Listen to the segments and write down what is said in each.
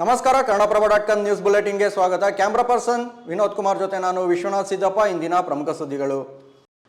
ನಮಸ್ಕಾರ Kannadaprabha dot com news ಬುಲೆಟಿನ್ಗೆ ಸ್ವಾಗತ. ಕ್ಯಾಮ್ರಾ ಪರ್ಸನ್ ವಿನೋದ್ ಕುಮಾರ್ ಜೊತೆ ನಾನು ವಿಶ್ವನಾಥ್ ಸಿದ್ದಪ್ಪ, ಇಂದಿನ ಪ್ರಮುಖ ಸುದ್ದಿಗಳು.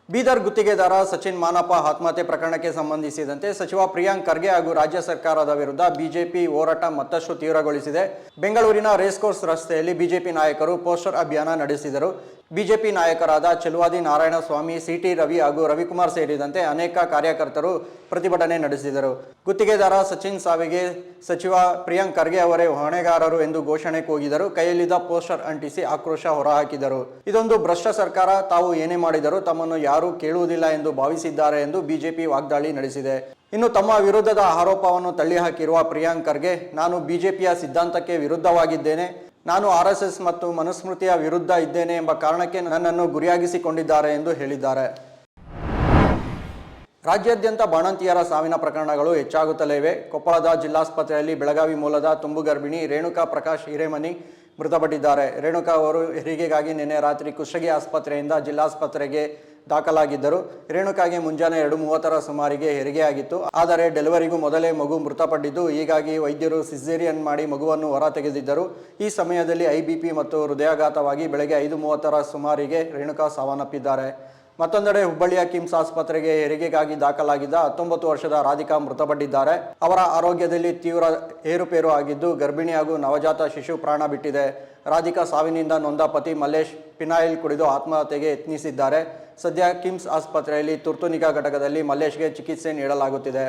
ಬೀದರ್ ಗುತ್ತಿಗೆದಾರ ಸಚಿನ್ ಮಾನಪ್ಪ ಆತ್ಮಹತ್ಯೆ ಪ್ರಕರಣಕ್ಕೆ ಸಂಬಂಧಿಸಿದಂತೆ ಸಚಿವ ಪ್ರಿಯಾಂಕ್ ಖರ್ಗೆ ಹಾಗೂ ರಾಜ್ಯ ಸರ್ಕಾರದ ವಿರುದ್ಧ ಬಿಜೆಪಿ ಹೋರಾಟ ಮತ್ತಷ್ಟು ತೀವ್ರಗೊಳಿಸಿದೆ. ಬೆಂಗಳೂರಿನ ರೇಸ್ಕೋರ್ಸ್ ರಸ್ತೆಯಲ್ಲಿ ಬಿಜೆಪಿ ನಾಯಕರು ಪೋಸ್ಟರ್ ಅಭಿಯಾನ ನಡೆಸಿದರು. ಬಿಜೆಪಿ ನಾಯಕರಾದ ಚೆಲುವಾದಿ ನಾರಾಯಣಸ್ವಾಮಿ, ಸಿಟಿ ರವಿ ಹಾಗೂ ರವಿಕುಮಾರ್ ಸೇರಿದಂತೆ ಅನೇಕ ಕಾರ್ಯಕರ್ತರು ಪ್ರತಿಭಟನೆ ನಡೆಸಿದರು. ಗುತ್ತಿಗೆದಾರ ಸಚಿನ್ ಸಾವಿಗೆ ಸಚಿವ ಪ್ರಿಯಾಂಕ್ ಖರ್ಗೆ ಅವರೇ ಹೊಣೆಗಾರರು ಎಂದು ಘೋಷಣೆ ಕೂಗಿದರು. ಕೈಯಲ್ಲಿದ್ದ ಪೋಸ್ಟರ್ ಅಂಟಿಸಿ ಆಕ್ರೋಶ ಹೊರಹಾಕಿದರು. ಇದೊಂದು ಭ್ರಷ್ಟ ಸರ್ಕಾರ. ತಾವು ಏನೇ ಮಾಡಿದರೂ ತಮ್ಮನ್ನು ಯಾರೂ ಕೇಳುವುದಿಲ್ಲ ಎಂದು ಭಾವಿಸಿದ್ದಾರೆ ಎಂದು ಬಿಜೆಪಿ ವಾಗ್ದಾಳಿ ನಡೆಸಿದೆ. ಇನ್ನು ತಮ್ಮ ವಿರುದ್ಧದ ಆರೋಪವನ್ನು ತಳ್ಳಿಹಾಕಿರುವ ಪ್ರಿಯಾಂಕ್ ಖರ್ಗೆ, ನಾನು ಬಿಜೆಪಿಯ ಸಿದ್ಧಾಂತಕ್ಕೆ ವಿರುದ್ಧವಾಗಿದ್ದೇನೆ. ನಾನು ಆರ್ ಎಸ್ ಎಸ್ ಮತ್ತು ಮನುಸ್ಮೃತಿಯ ವಿರುದ್ಧ ಇದ್ದೇನೆ ಎಂಬ ಕಾರಣಕ್ಕೆ ನನ್ನನ್ನು ಗುರಿಯಾಗಿಸಿಕೊಂಡಿದ್ದಾರೆ ಎಂದು ಹೇಳಿದ್ದಾರೆ. ರಾಜ್ಯಾದ್ಯಂತ ಬಾಣಂತಿಯರ ಸಾವಿನ ಪ್ರಕರಣಗಳು ಹೆಚ್ಚಾಗುತ್ತಲೇ ಇವೆ. ಕೊಪ್ಪಳದ ಜಿಲ್ಲಾಸ್ಪತ್ರೆಯಲ್ಲಿ ಬೆಳಗಾವಿ ಮೂಲದ ತುಂಬು ಗರ್ಭಿಣಿ ರೇಣುಕಾ ಪ್ರಕಾಶ್ ಹಿರೇಮನಿ ಮೃತಪಟ್ಟಿದ್ದಾರೆ. ರೇಣುಕಾ ಅವರು ಹೆರಿಗೆಗಾಗಿ ನಿನ್ನೆ ರಾತ್ರಿ ಕುಷ್ಟಗಿ ಆಸ್ಪತ್ರೆಯಿಂದ ಜಿಲ್ಲಾಸ್ಪತ್ರೆಗೆ ದಾಖಲಾಗಿದ್ದರು. ರೇಣುಕಾಗೆ ಮುಂಜಾನೆ ಎರಡು ಮೂವತ್ತರ ಸುಮಾರಿಗೆ ಹೆರಿಗೆಯಾಗಿತ್ತು ಆದರೆ ಡೆಲಿವರಿಗೂ ಮೊದಲೇ ಮಗು ಮೃತಪಟ್ಟಿದ್ದು, ಹೀಗಾಗಿ ವೈದ್ಯರು ಸಿಸೇರಿಯನ್ ಮಾಡಿ ಮಗುವನ್ನು ಹೊರ ತೆಗೆದಿದ್ದರು. ಈ ಸಮಯದಲ್ಲಿ ಐಬಿಪಿ ಮತ್ತು ಹೃದಯಾಘಾತವಾಗಿ ಬೆಳಗ್ಗೆ ಐದು ಮೂವತ್ತರ ಸುಮಾರಿಗೆ ರೇಣುಕಾ ಸಾವನ್ನಪ್ಪಿದ್ದಾರೆ. ಮತ್ತೊಂದೆಡೆ ಹುಬ್ಬಳ್ಳಿಯ ಕಿಮ್ಸ್ ಆಸ್ಪತ್ರೆಗೆ ಹೆರಿಗೆಗಾಗಿ ದಾಖಲಾಗಿದ್ದ ಹತ್ತೊಂಬತ್ತು ವರ್ಷದ ರಾಧಿಕಾ ಮೃತಪಟ್ಟಿದ್ದಾರೆ. ಅವರ ಆರೋಗ್ಯದಲ್ಲಿ ತೀವ್ರ ಏರುಪೇರು ಆಗಿದ್ದು, ಗರ್ಭಿಣಿ ಹಾಗೂ ನವಜಾತ ಶಿಶು ಪ್ರಾಣ ಬಿಟ್ಟಿದೆ. ರಾಧಿಕಾ ಸಾವಿನಿಂದ ನೊಂದ ಪತಿ ಮಲ್ಲೇಶ್ ಪಿನಾಯಿಲ್ ಕುಡಿದು ಆತ್ಮಹತ್ಯೆಗೆ ಯತ್ನಿಸಿದ್ದಾರೆ. ಸದ್ಯ ಕಿಮ್ಸ್ ಆಸ್ಪತ್ರೆಯಲ್ಲಿ ತುರ್ತು ನಿಗಾ ಘಟಕದಲ್ಲಿ ಮಲ್ಲೇಶ್ಗೆ ಚಿಕಿತ್ಸೆ ನೀಡಲಾಗುತ್ತಿದೆ.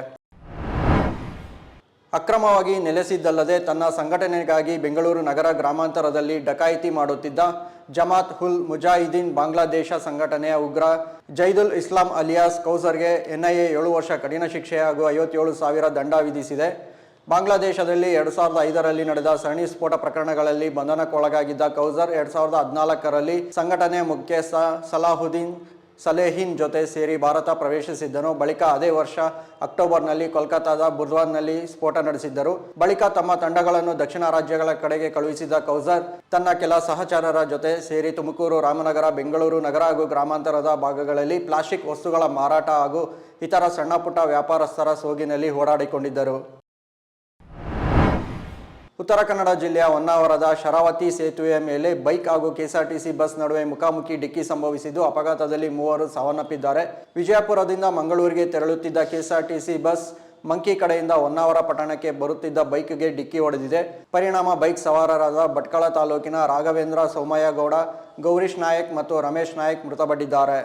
ಅಕ್ರಮವಾಗಿ ನೆಲೆಸಿದ್ದಲ್ಲದೆ ತನ್ನ ಸಂಘಟನೆಗಾಗಿ ಬೆಂಗಳೂರು ನಗರ ಗ್ರಾಮಾಂತರದಲ್ಲಿ ಡಕಾಯಿತಿ ಮಾಡುತ್ತಿದ್ದ ಜಮಾತ್ ಹುಲ್ ಮುಜಾಹಿದೀನ್ ಬಾಂಗ್ಲಾದೇಶ ಸಂಘಟನೆಯ ಉಗ್ರ ಜೈದುಲ್ ಇಸ್ಲಾಂ ಅಲಿಯಾಸ್ ಕೌಸರ್ಗೆ ಎನ್ಐಎ ಏಳು ವರ್ಷ ಕಠಿಣ ಶಿಕ್ಷೆ ಹಾಗೂ ಐವತ್ತೇಳು ಸಾವಿರ ದಂಡ ವಿಧಿಸಿದೆ. ಬಾಂಗ್ಲಾದೇಶದಲ್ಲಿ ಎರಡು ಸಾವಿರದ ಐದರಲ್ಲಿ ನಡೆದ ಸರಣಿ ಸ್ಫೋಟ ಪ್ರಕರಣಗಳಲ್ಲಿ ಬಂಧನಕ್ಕೊಳಗಾಗಿದ್ದ ಕೌಸರ್ ಎರಡು ಸಾವಿರದ ಹದಿನಾಲ್ಕರಲ್ಲಿ ಸಂಘಟನೆಯ ಮುಖ್ಯಸ್ಥ ಸಲಾಹುದ್ದೀನ್ ಸಲೇಹಿನ್ ಜೊತೆ ಸೇರಿ ಭಾರತ ಪ್ರವೇಶಿಸಿದ್ದನು. ಬಳಿಕ ಅದೇ ವರ್ಷ ಅಕ್ಟೋಬರ್ನಲ್ಲಿ ಕೋಲ್ಕತ್ತಾದ ಬುರ್ದ್ವಾನ್ನಲ್ಲಿ ಸ್ಫೋಟ ನಡೆಸಿದ್ದರು. ಬಳಿಕ ತಮ್ಮ ತಂಡಗಳನ್ನು ದಕ್ಷಿಣ ರಾಜ್ಯಗಳ ಕಡೆಗೆ ಕಳುಹಿಸಿದ ಕೌಸರ್ ತನ್ನ ಕೆಲ ಸಹಚರರ ಜೊತೆ ಸೇರಿ ತುಮಕೂರು, ರಾಮನಗರ, ಬೆಂಗಳೂರು ನಗರ ಹಾಗೂ ಗ್ರಾಮಾಂತರದ ಭಾಗಗಳಲ್ಲಿ ಪ್ಲಾಸ್ಟಿಕ್ ವಸ್ತುಗಳ ಮಾರಾಟ ಹಾಗೂ ಇತರ ಸಣ್ಣಪುಟ್ಟ ವ್ಯಾಪಾರಸ್ಥರ ಸೋಗಿನಲ್ಲಿ ಓಡಾಡಿಕೊಂಡಿದ್ದರು ಉತ್ತರ ಕನ್ನಡ ಜಿಲ್ಲೆಯ ಹೊನ್ನಾವರದ ಶರಾವತಿ ಸೇತುವೆಯ ಮೇಲೆ ಬೈಕ್ ಹಾಗೂ ಕೆಎಸ್ಆರ್ಟಿಸಿ ಬಸ್ ನಡುವೆ ಮುಖಾಮುಖಿ ಡಿಕ್ಕಿ ಸಂಭವಿಸಿದ್ದು, ಅಪಘಾತದಲ್ಲಿ ಮೂವರು ಸಾವನ್ನಪ್ಪಿದ್ದಾರೆ. ವಿಜಯಪುರದಿಂದ ಮಂಗಳೂರಿಗೆ ತೆರಳುತ್ತಿದ್ದ ಕೆಎಸ್ಆರ್ಟಿಸಿ ಬಸ್ ಮಂಕಿ ಕಡೆಯಿಂದ ಹೊನ್ನಾವರ ಪಟ್ಟಣಕ್ಕೆ ಬರುತ್ತಿದ್ದ ಬೈಕ್ಗೆ ಡಿಕ್ಕಿ ಹೊಡೆದಿದೆ. ಪರಿಣಾಮ ಬೈಕ್ ಸವಾರರಾದ ಭಟ್ಕಳ ತಾಲೂಕಿನ ರಾಘವೇಂದ್ರ ಸೋಮಯ್ಯಗೌಡ, ಗೌರೀಶ್ ನಾಯಕ್ ಮತ್ತು ರಮೇಶ್ ನಾಯಕ್ ಮೃತಪಟ್ಟಿದ್ದಾರೆ.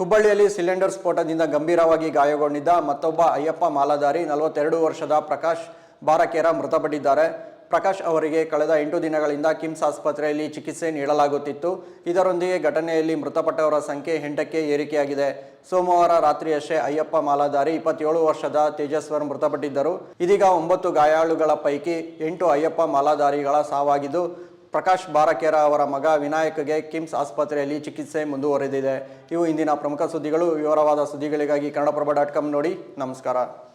ಹುಬ್ಬಳ್ಳಿಯಲ್ಲಿ ಸಿಲಿಂಡರ್ ಸ್ಫೋಟದಿಂದ ಗಂಭೀರವಾಗಿ ಗಾಯಗೊಂಡಿದ್ದ ಮತ್ತೊಬ್ಬ ಅಯ್ಯಪ್ಪ ಮಾಲಾಧಾರಿ, ನಲವತ್ತೆರಡು ವರ್ಷದ ಪ್ರಕಾಶ್ ಬಾರಕೇರ ಮೃತಪಟ್ಟಿದ್ದಾರೆ. ಪ್ರಕಾಶ್ ಅವರಿಗೆ ಕಳೆದ ಎಂಟು ದಿನಗಳಿಂದ ಕಿಮ್ಸ್ ಆಸ್ಪತ್ರೆಯಲ್ಲಿ ಚಿಕಿತ್ಸೆ ನೀಡಲಾಗುತ್ತಿತ್ತು. ಇದರೊಂದಿಗೆ ಘಟನೆಯಲ್ಲಿ ಮೃತಪಟ್ಟವರ ಸಂಖ್ಯೆ ಎಂಟಕ್ಕೆ ಏರಿಕೆಯಾಗಿದೆ. ಸೋಮವಾರ ರಾತ್ರಿಯಷ್ಟೇ ಅಯ್ಯಪ್ಪ ಮಾಲಾಧಾರಿ ಇಪ್ಪತ್ತೇಳು ವರ್ಷದ ತೇಜಸ್ವರ್ ಮೃತಪಟ್ಟಿದ್ದರು. ಇದೀಗ ಒಂಬತ್ತು ಗಾಯಾಳುಗಳ ಪೈಕಿ ಎಂಟು ಅಯ್ಯಪ್ಪ ಮಾಲಾಧಾರಿಗಳ ಸಾವಾಗಿದ್ದು, ಪ್ರಕಾಶ್ ಬಾರಕೇರ ಅವರ ಮಗ ವಿನಾಯಕ್ಗೆ ಕಿಮ್ಸ್ ಆಸ್ಪತ್ರೆಯಲ್ಲಿ ಚಿಕಿತ್ಸೆ ಮುಂದುವರೆದಿದೆ. ಇವು ಇಂದಿನ ಪ್ರಮುಖ ಸುದ್ದಿಗಳು. ವಿವರವಾದ ಸುದ್ದಿಗಳಿಗಾಗಿ ಕನ್ನಡಪ್ರಭ ಡಾಟ್ ಕಾಮ್ ನೋಡಿ. ನಮಸ್ಕಾರ.